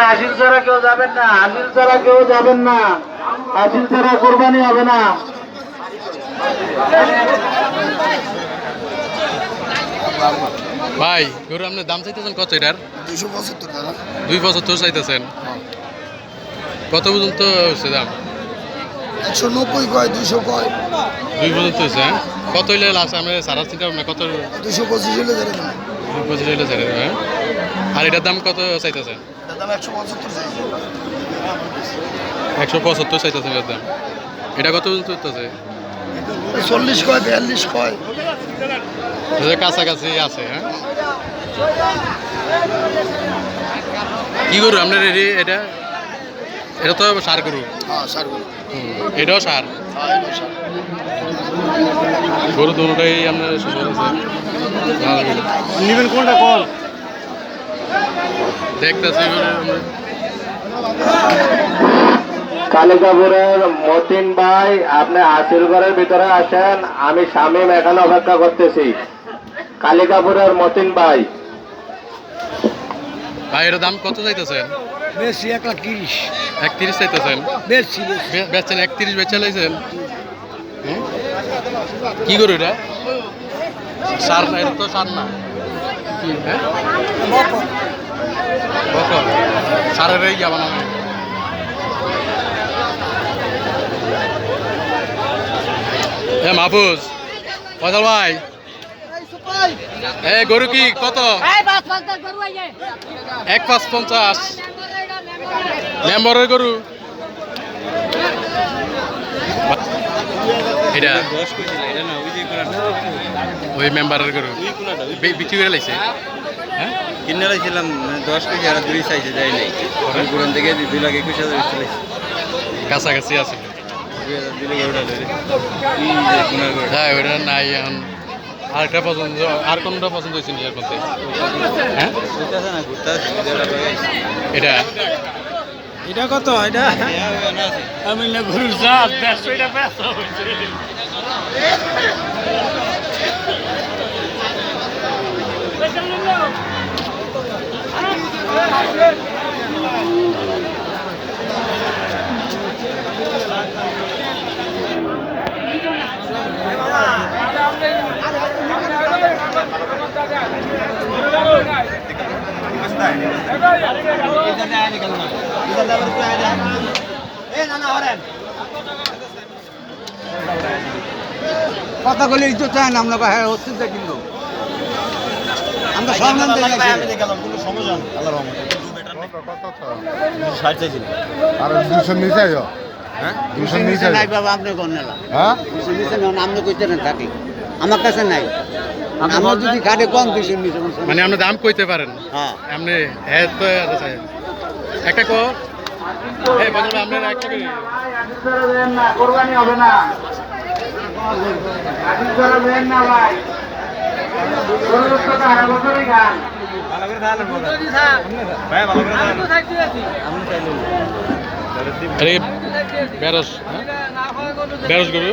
হাসিল ছাড়া কেউ যাবেন না হাসিল ছাড়া কেউ যাবেন না। হাসিল ছাড়া কোরবানি হবে না। ভাই গরু আপনার দাম চাইতেছেন কত এটার? দুইশো পঁচাত্তর দাদা দুই পঁচাত্তর চাইতেছেন? কত পর্যন্ত হচ্ছে দাম? একশো নব্বই কয় দুইশো কয়। দুই পর্যন্ত হচ্ছে হ্যাঁ? কত হইলে লাস্ট আমরা সারা চিন্তা কত দুইশো পঁচিশ দেবেন পঁচিশ হইলে ছেড়ে দেবে হ্যাঁ? আর এটার দাম কত চাইতেছেন? একশো পঁচাত্তর চাইতেছেন এটার দাম। এটা কত পর্যন্ত চল্লিশ কয় বিয়াল্লিশ কয়। কাছাকাছি আছে হ্যাঁ? কি গরু? আপনার এটা? এটা তো সার গরু। হ্যাঁ হুম, এটাও সার? হ্যাঁ গরু দুটোটাই আপনার। নিবেন কোনটা? কল। দেখতেছি। কালিকাপুরের মতিন ভাই আপনি ঘরের ভিতরে আসেন আমি শামীম এখানে অপেক্ষা করতেছি। কালিকাপুরের মতিন ভাই। ভাই দাম কত চাইতেছেন? বেশি এক লাখ তিরিশ। একত্রিশ চাইতেছেন? বেশি বেচছেন একত্রিশ বেচে লাইছেন? কি গরু এটা? সার না এটা তো সার না। কি হ্যাঁ? সারের এই যাবা না এ মাহফুজ। ফজল ভাই। এ গরু কি? কত? এক পাঁচ পঞ্চাশ। মেম্বরের গরু? এটা? ওই মেম্বারের গরু। বিক্রি করে লাইছে? হ্যাঁ? কিনে লাইছিলাম দশ কেজি আর দুই সাইজে যাই নাই। পুরান থেকে দুই লাখ একুশ হাজার কাছাকাছি আছে। দুই হাজার হ্যাঁ ওটা নাই এখন। আরেকটা পছন্দ আর কোনটা পছন্দ হয়েছে নিজের মধ্যে হ্যাঁ? এটা? এটা কত? এটা? আমি না গরুর জাত দেড়শো এটা ব্যস্ত কথা বলে তো চাই না আমরা হ্যাঁ হচ্ছে কিন্তু। আমরা সম্মান দিয়ে আর দুশো নিচে দুশো নিচে নাই বাবা আপনি কোন হ্যাঁ? দুশো নিচে আপনি কইতে থাকি। আমার কাছে নাই। আমার যদি গাড়ি কম মানে আপনি দাম কইতে পারেন। হ্যাঁ। আপনি হ্যাঁ তো আছে। একটা কো এই বদল আপনার একটা করে কোরবানি হবে না না ভাই বেরস হ্যাঁ? বেরস গরু।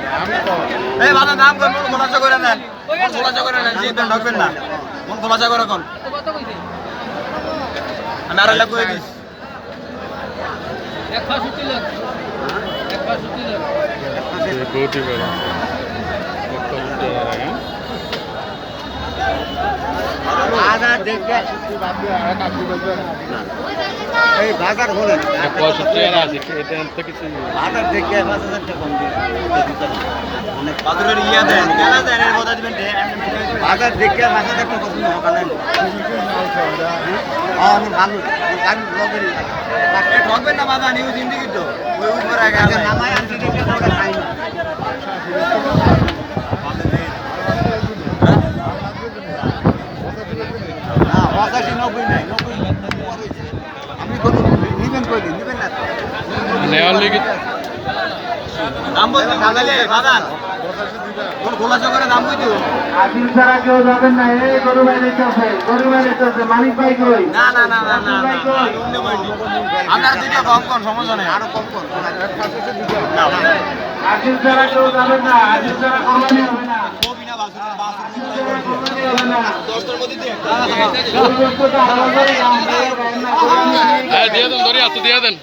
এই বাবা নাম কর, মন করে নেন। মন করে নেন জিদ ঢকবেন না। মন খোলাসা করে কোন। আমি আর লাগু এই বাজার হলেন পঁয়ষট্টি টাকা আছে এটা তো কিছু বাজার দেখে পাঁচ হাজার টাকা কম দিয়ে বাদুরের ইয়া দেন কেন দেন এর কথা দিবেন বাজার দেখে পাঁচ হাজার টাকা কম হকালেন আমি ভালো গাড়ি ব্লগেরই ঠকবেন না বাবা নিউ জিন্দিগি তো। ওই উপরে আগে আগে নামায় আনতে দেখে খাই না না পঁচাশি নব্বই নাই নব্বই আমি কোনো নিবেন কই নিবেন না তো? নেওয়ার লেগে দাম বলতে দশটার মধ্যে দিয়ে দেন না। হ্যাঁ দিয়ে দেন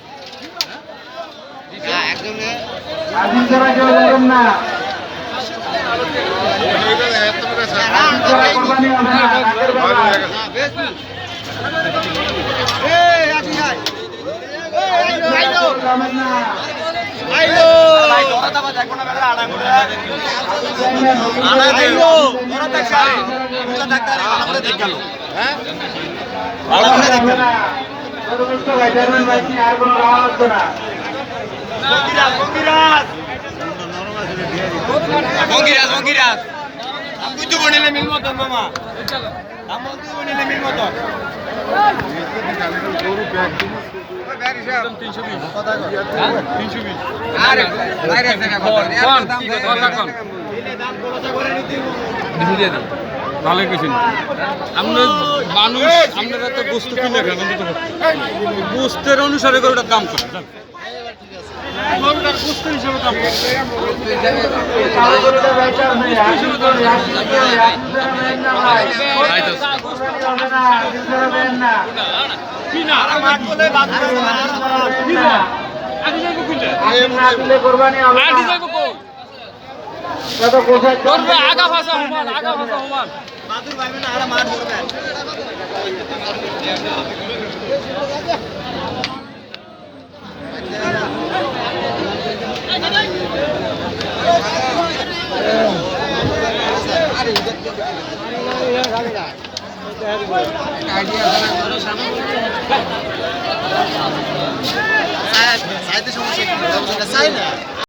হ্যাঁ? আর কোনো খাওয়া লাগবে না। মঙ্গিরাজ মঙ্গিরাজ তো বনিলে মিল মতন মামা। বনিলে মিল মতন। ভালো কিছু আমরা মানুষ আপনারা তো বস্তু কিনে খান বস্তুর অনুসারে করে দাম করে দাম করে কোরবানি হবে আগা ভাষা হুমান আগা ভাষা হুমান বাদুর ভাইবেন না আর মাঠ করবেন সাইতে সমস্যা চাই না?